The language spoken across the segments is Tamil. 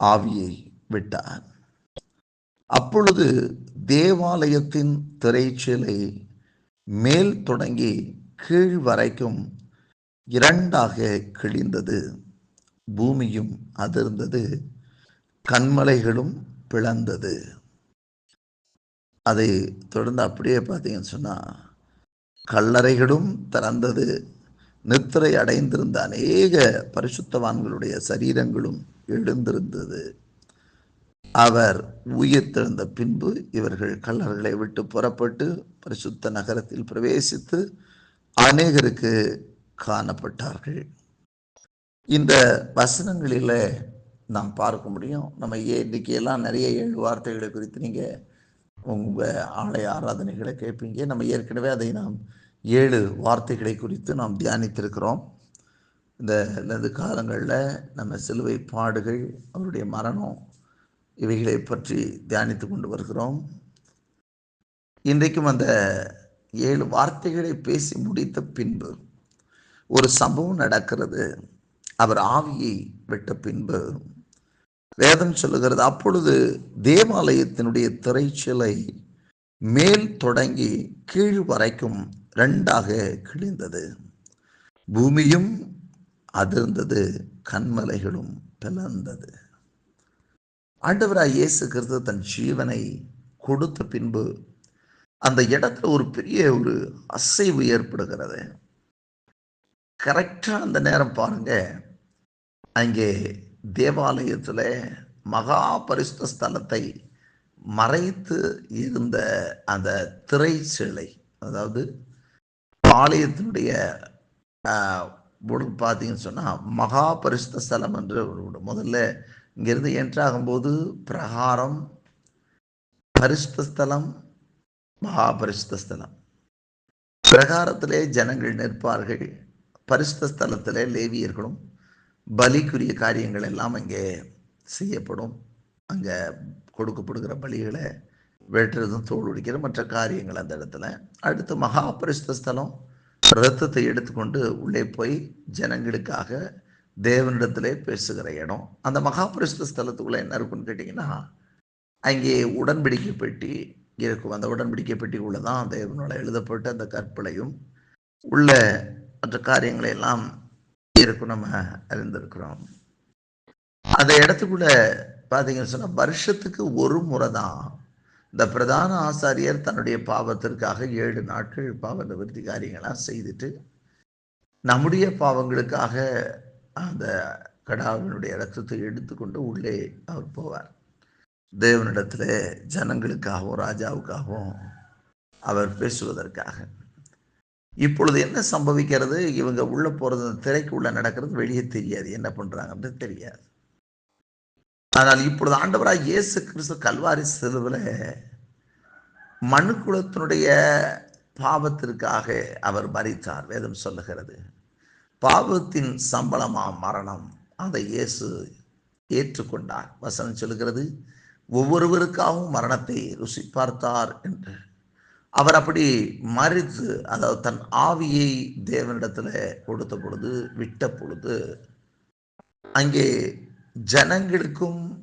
ஆவியை விட்டார். அப்பொழுது தேவாலயத்தின் திரைச்சீலை மேல் தொடங்கி கீழ் வரைக்கும் இரண்டாக கிழிந்தது. பூமியும் அதிர்ந்தது. கண்மலைகளும் பிளந்தது. அதை தொடர்ந்து அப்படியே பார்த்தீங்கன்னு சொன்னால் கல்லறைகளும் திறந்தது. நித்திரை அடைந்திருந்த அநேக பரிசுத்தவான்களுடைய சரீரங்களும் எழுந்திருந்தது. அவர் உயிர் திறந்த பின்பு இவர்கள் கல்லறைகளை விட்டு புறப்பட்டு பரிசுத்த நகரத்தில் பிரவேசித்து அநேகருக்கு காணப்பட்டார்கள். இந்த வசனங்களில் நாம் பார்க்க முடியும். நம்ம ஏ- இன்னைக்கு எல்லாம் நிறைய ஏழு வார்த்தைகளை குறித்து நீங்கள் உங்கள் ஆலய ஆராதனைகளை கேட்பீங்க. நம்ம ஏற்கனவே அதை நாம் ஏழு வார்த்தைகளை குறித்து நாம் தியானித்திருக்கிறோம். இந்த இந்த காலங்களில் நம்ம சிலுவை பாடுகள் அவருடைய மரணம் இவைகளை பற்றி தியானித்து கொண்டு வருகிறோம். இன்றைக்கும் அந்த ஏழு வார்த்தைகளை பேசி முடித்த பின்பு ஒரு சம்பவம் நடக்கிறது. அவர் ஆவியை விட்ட பின்பு வேதம் சொல்லுகிறது அப்பொழுது தேவாலயத்தினுடைய திரைச்சிலை மேல் தொடங்கி கீழ் வரைக்கும் ரெண்டாக கிழிந்தது. பூமியும் அதிர்ந்தது கண்மலைகளும் பிளந்தது. ஆண்டவராய் இயேசு கிறிஸ்து தன் ஜீவனை கொடுத்த பின்பு அந்த இடத்துல ஒரு பெரிய ஒரு அசைவு ஏற்படுகிறது. கரெக்டாக அந்த நேரம் பாருங்க. அங்கே தேவாலயத்தில் மகா பரிசுத்த ஸ்தலத்தை மறைத்து இருந்த அந்த திரை சிலை அதாவது ஆலயத்தினுடைய ஆஹ், பார்த்தீங்கன்னு சொன்னால் மகா பரிசுத்த ஸ்தலம் என்று ஒரு முதல்ல இங்கிருந்து என்ட்ராகும்போது பிரகாரம் பரிசுத்த ஸ்தலம் மகா பரிசுத்த ஸ்தலம். பிரகாரத்திலே ஜனங்கள் நிற்பார்கள். பரிசுத்த ஸ்தலத்திலே லேவியர்களும் பலிக்குரிய காரியங்கள் எல்லாம் அங்கே செய்யப்படும். அங்கே கொடுக்கப்படுகிற பலிகளை வெட்டுறதும் தோல் உடிக்கிற மற்ற காரியங்கள் அந்த இடத்துல. அடுத்து மகா பரிசுத்த ஸ்தலம் ரத்தத்தை எடுத்துக்கொண்டு உள்ளே போய் ஜனங்களுக்காக தேவனிடத்திலே பேசுகிற இடம். அந்த மகா ஸ்தலத்துக்குள்ளே ஸ்தலத்துக்குள்ள என்ன இருக்குன்னு கேட்டிங்கன்னா அங்கே உடன்படிக்கை பெட்டி இருக்கும். அந்த உடன்படிக்கை பெட்டிக்குள்ள தான் தேவனோட எழுதப்பட்ட அந்த கற்பலையும் உள்ள மற்ற காரியங்களை எல்லாம் இருக்கும் நம்ம அறிந்திருக்கிறோம். அந்த இடத்துக்குள்ள பார்த்தீங்கன்னு சொன்னால் வருஷத்துக்கு ஒரு முறை தான் இந்த பிரதான ஆசாரியர் தன்னுடைய பாவத்திற்காக ஏழு நாட்கள் பாவ நிவர்த்தி காரியங்களாக செய்துட்டு நம்முடைய பாவங்களுக்காக அந்த கடாவினுடைய ரத்தத்தை எடுத்துக்கொண்டு உள்ளே அவர் போவார். தேவனிடத்துல ஜனங்களுக்காகவும் ராஜாவுக்காகவும் அவர் பேசுவதற்காக. இப்பொழுது என்ன சம்பவிக்கிறது? இவங்க உள்ள போறது அந்த திரைக்கு நடக்கிறது வெளியே தெரியாது. என்ன பண்ணுறாங்கன்றது தெரியாது. ஆனால் இப்பொழுது ஆண்டவராக இயேசு கிறிஸ்து கல்வாரி சிலுவில் மனுக்குலத்தினுடைய பாவத்திற்காக அவர் மறித்தார் வேதம் சொல்லுகிறது பாவத்தின் சம்பளமா மரணம்? அதை இயேசு ஏற்றுக்கொண்டார். வசனம் சொல்லுகிறது ஒவ்வொருவருக்காகவும் மரணத்தை ருசி பார்த்தார் என்று. அவர் அப்படி மறித்து அதாவது தன் ஆவியை தேவனிடத்தில் கொடுத்த பொழுது விட்ட பொழுது அங்கே ஜனங்களுக்கும்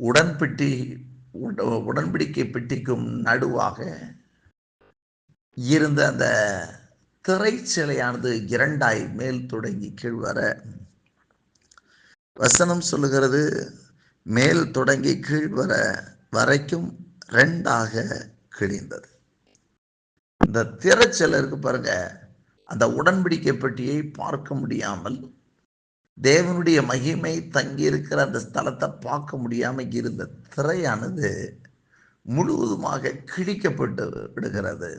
உடன்பெட்டி உட- உடன்படிக்கை பெட்டிக்கும் நடுவாக இருந்த அந்த திரைச்சிலையானது இரண்டாய் மேல் தொடங்கி கீழ் வர வசனம் சொல்லுகிறது. மேல் தொடங்கி கீழ் வர வரைக்கும் ரெண்டாக கிழிந்தது. இந்த திரைச்சலை இருக்கு பாருங்க. அந்த உடன்படிக்கை பெட்டியை பார்க்க முடியாமல் தேவனுடைய மகிமை தங்கி இருக்கிற அந்த ஸ்தலத்தை பார்க்க முடியாம இருந்த திரையானது முழுவதுமாக கிழிக்கப்பட்டு விடுகிறது.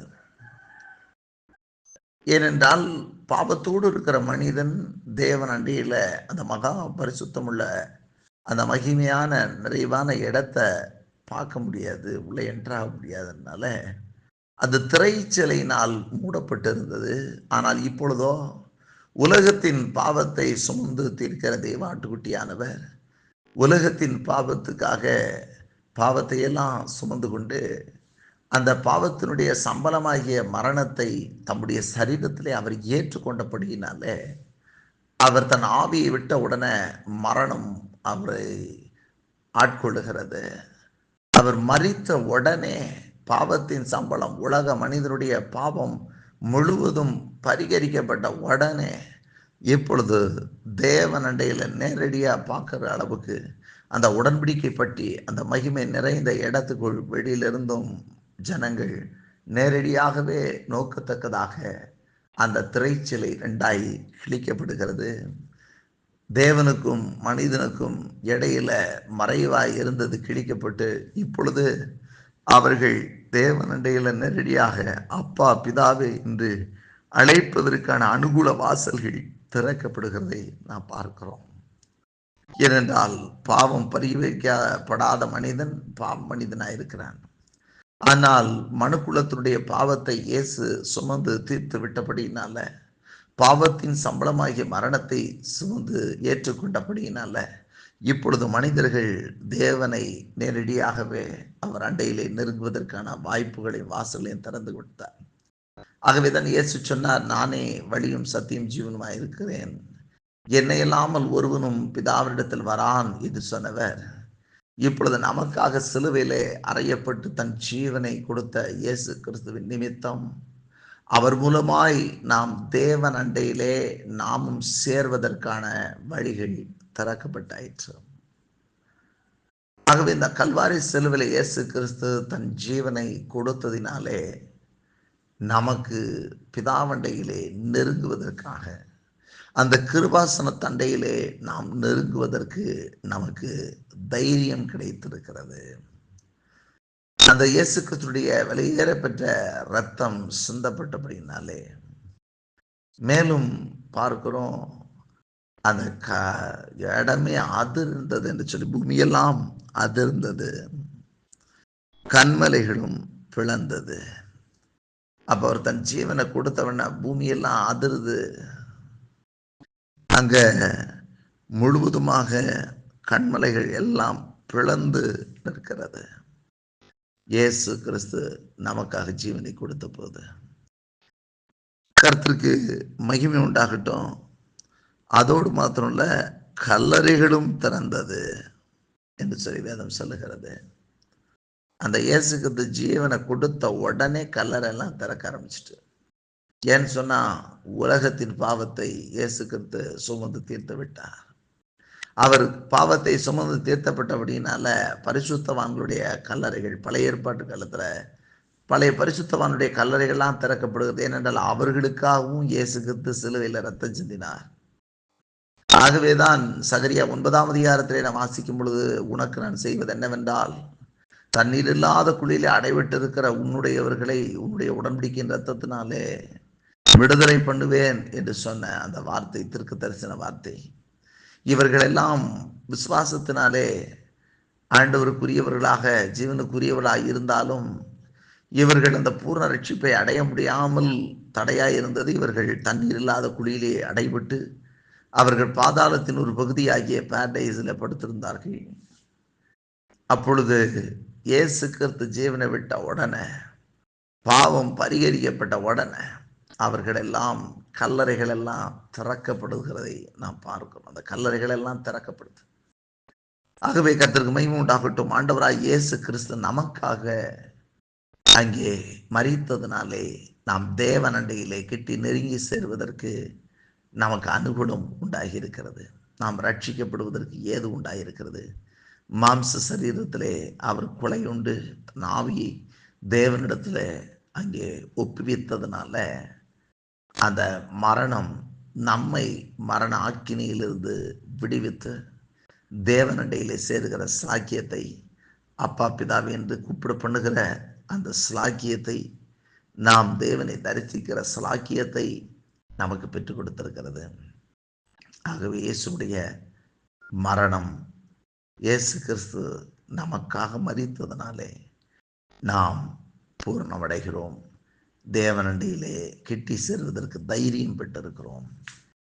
ஏனென்றால் பாவத்தோடு இருக்கிற மனிதன் தேவன் அண்டியில அந்த மகா பரிசுத்தமுள்ள அந்த மகிமையான நிறைவான இடத்தை பார்க்க முடியாது உள்ளே என்ட்ராக முடியாததுனால அந்த திரைச்சலையினால் மூடப்பட்டிருந்தது. ஆனால் இப்பொழுதோ உலகத்தின் பாவத்தை சுமந்து தீர்க்கிற தெய்வாட்டுக்குட்டியானவர் உலகத்தின் பாவத்துக்காக பாவத்தை எல்லாம் சுமந்து கொண்டு அந்த பாவத்தினுடைய சம்பளமாகிய மரணத்தை தம்முடைய சரீரத்திலே அவர் ஏற்றுக்கொண்டபடியினாலே அவர் தன் ஆவியை விட்ட உடனே மரணம் அவரை ஆட்கொள்ளுகிறது. அவர் மறித்த உடனே பாவத்தின் சம்பளம் உலக மனிதனுடைய பாவம் முழுவதும் பரிகரிக்கப்பட்ட உடனே இப்பொழுது தேவனண்டையில் நேரடியாக பார்க்குற அளவுக்கு அந்த உடன்படிக்கை பற்றி அந்த மகிமை நிறைந்த இடத்துக்குள் வெளியிலிருந்தும் ஜனங்கள் நேரடியாகவே நோக்கத்தக்கதாக அந்த திரைச்சிலை ரெண்டாய் கிழிக்கப்படுகிறது. தேவனுக்கும் மனிதனுக்கும் இடையில மறைவாய் இருந்தது கிழிக்கப்பட்டு இப்பொழுது அவர்கள் தேவனண்டையில நேரடியாக அப்பா பிதாவே என்று அழைப்பதற்கான அனுகூல வாசல்கள் திறக்கப்படுகிறதை நாம் பார்க்கிறோம். ஏனென்றால் பாவம் பரிவைக்கப்படாத மனிதன் பாவ மனிதனாக இருக்கிறான். ஆனால் மனுக்குலத்தினுடைய பாவத்தை இயேசு சுமந்து தீர்த்து விட்டபடியினால பாவத்தின் சம்பளமாகிய மரணத்தை சுமந்து ஏற்றுக்கொண்டபடியினால இப்பொழுது மனிதர்கள் தேவனை நேரடியாகவே அவர் அண்டையிலே நெருங்குவதற்கான வாய்ப்புகளை வாசலையும் திறந்து கொடுத்தார். ஆகவே தான் இயேசு சொன்னார் நானே வழியும் சத்தியம் ஜீவனுமாய் இருக்கிறேன். என்னை இல்லாமல் ஒருவனும் பிதாவினிடத்தில் வரான் என்று சொன்னவர். இப்பொழுது நமக்காக சிலுவையிலே அறையப்பட்டு தன் ஜீவனை கொடுத்த இயேசு கிறிஸ்துவின் நிமித்தம் அவர் மூலமாய் நாம் தேவன் அண்டையிலே நாமும் சேர்வதற்கான வழிகள் திறக்கப்பட்டாயிற்று. ஆகவே இந்த கல்வாரி செலுவில் இயேசு கிறிஸ்து தன் ஜீவனை கொடுத்ததினாலே நமக்கு பிதாவண்டையிலே நெருங்குவதற்காக அந்த கிருபாசன தண்டையிலே நாம் நெருங்குவதற்கு நமக்கு தைரியம் கிடைத்திருக்கிறது. அந்த இயேசு கிறிஸ்துடைய வெளியேற பெற்ற ரத்தம் சிந்தப்பட்டபடினாலே மேலும் பார்க்கிறோம் அந்த க இடமே அதிர்ந்தது என்று சொல்லி பூமியெல்லாம் அதிர்ந்தது. கண்மலைகளும் பிளந்தது. அப்ப அவர் தன் ஜீவனை கொடுத்தவன பூமியெல்லாம் அதிருது. அங்க முழுவதுமாக கண்மலைகள் எல்லாம் பிளந்து நிற்கிறது. இயேசு கிறிஸ்து நமக்காக ஜீவனை கொடுத்த போது. கருத்திற்கு மகிமை உண்டாகட்டும். அதோடு மாத்திரம் கல்லறைகளும் திறந்தது என்று சொல்லி வேதம் சொல்லுகிறது. அந்த இயேசு கிறிஸ்து ஜீவனை கொடுத்த உடனே கல்லறையெல்லாம் திறக்க ஆரம்பிச்சிட்டு. ஏன்னு சொன்னா உலகத்தின் பாவத்தை இயேசு கிறிஸ்து சுமந்து தீர்த்து விட்டார். அவர் பாவத்தை சுமந்து தீர்த்தப்பட்டபடினால பரிசுத்தவான்களுடைய கல்லறைகள் பழைய ஏற்பாட்டு காலத்துல பழைய பரிசுத்தவானுடைய கல்லறைகள்லாம் திறக்கப்படுகிறது. ஏனென்றால் அவர்களுக்காகவும் இயேசு கிறிஸ்து சிலுவையில் ரத்தம் சிந்தினார். ஆகவேதான் சகரியா ஒன்பதாம் அதிகாரத்திலே நான் வாசிக்கும் பொழுது உனக்கு நான் செய்வது என்னவென்றால் தண்ணீர் இல்லாத குழியிலே அடைவிட்டிருக்கிற உன்னுடையவர்களை உன்னுடைய உடன்படிக்கையின் ரத்தத்தினாலே விடுதலை பண்ணுவேன் என்று சொன்ன அந்த வார்த்தை திருக்கு தரிசன வார்த்தை. இவர்களெல்லாம் விசுவாசத்தினாலே ஆண்டவருக்குரியவர்களாக ஜீவனுக்குரியவர்களாக இருந்தாலும் இவர்கள் அந்த பூர்ண ரட்சிப்பை அடைய முடியாமல் தடையாக இருந்தது இவர்கள் தண்ணீர் இல்லாத குழியிலே அடைபட்டு அவர்கள் பாதாளத்தின் ஒரு பகுதியாகிய பேரடைஸில் படுத்திருந்தார்கள். அப்பொழுது இயேசு கிறிஸ்து ஜீவனை விட்ட உடனே பாவம் பரிகரிக்கப்பட்ட உடனே அவர்களெல்லாம் கல்லறைகள் எல்லாம் திறக்கப்படுகிறதை நாம் பார்க்கிறோம். அந்த கல்லறைகள் எல்லாம் திறக்கப்படுது. ஆகவே கத்திற்கு மகிமை உண்டாகட்டும். ஆண்டவராய் இயேசு கிறிஸ்து நமக்காக அங்கே மறித்ததினாலே நாம் தேவனண்டையிலே கிட்டி நெருங்கி சேர்வதற்கு நமக்கு அனுகூலம் உண்டாகி இருக்கிறது நாம் ரட்சிக்கப்படுவதற்கு ஏது உண்டாயிருக்கிறது? மாம்ச சரீரத்திலே அவர் கொலை உண்டு. தன் ஆவியை தேவனிடத்தில் அங்கே ஒப்புவித்ததுனால அந்த மரணம் நம்மை மரண ஆக்கினியிலிருந்து விடுவித்து தேவனடையிலே சேருகிற சாக்கியத்தை அப்பா பிதாவை என்று கூப்பிட பண்ணுகிற அந்த ஸ்லாக்கியத்தை நாம் தேவனை தரிசிக்கிற ஸ்லாக்கியத்தை நமக்கு பெற்றுக் கொடுத்திருக்கிறது. ஆகவே இயேசுடைய மரணம் இயேசு கிறிஸ்து நமக்காக மறித்ததனாலே நாம் பூர்ணமடைகிறோம். தேவனண்டியிலே கிட்டி சேர்வதற்கு தைரியம் பெற்றிருக்கிறோம்.